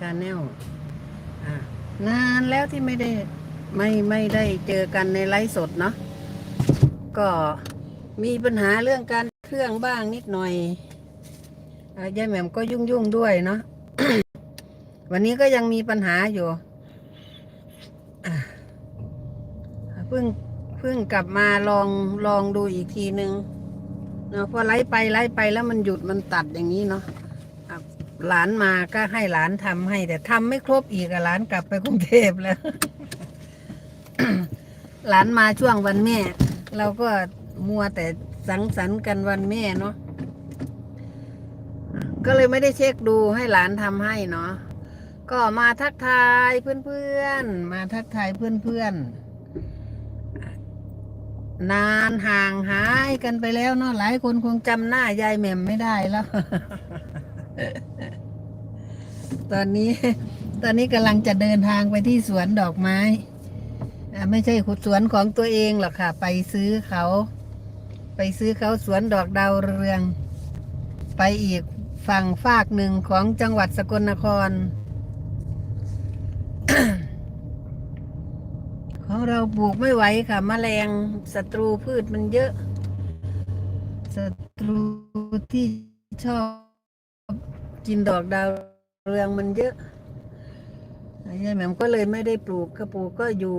ชาแนลนานแล้วที่ไม่ได้ไม่ไม่ได้เจอกันในไลฟ์สดเนาะก็มีปัญหาเรื่องการเครื่องบ้างนิดหน่อยอยายแหม่มก็ยุ่งยุ่งด้วยเนาะวันนี้ก็ยังมีปัญหาอยู่เพิ่งเพิ่งกลับมาลองลองดูอีกทีนึงเนาะพอไล่ไปไล่ไปแล้วมันหยุดมันตัดอย่างนี้เนาะ หลานมาก็ให้หลานทำให้ แต่ทำไม่ครบอีกหลานกลับไปกรุงเทพแล้ว หลานมาช่วงวันแม่ เราก็มัวแต่สังสรรค์กันวันแม่เนาะก็เลยไม่ได้เช็คดูให้หลานทำให้เนาะก็มาทักทายเพื่อนๆ มาทักทายเพื่อนๆ นานห่างหายกันไปแล้วเนาะหลายคนคงจำหน้ายายแหม่มไม่ได้แล้ว ตอนนี้ ตอนนี้กำลังจะเดินทางไปที่สวนดอกไม้อ่าไม่ใช่ขุดสวนของตัวเองหรอกค่ะ ไปซื้อเขา ไปซื้อเขาสวนดอกดาวเรือง ไปอีกฝั่งฝากหนึ่งของจังหวัดสกลนคร ของเราปลูกไม่ไหวค่ะแมลงศัตรูพืชมันเยอะศัตรูที่ชอบ กินดอกดาวเรืองมันเยอะยายแหม่มก็เลยไม่ได้ปลูกก็ปลูกก็อยู่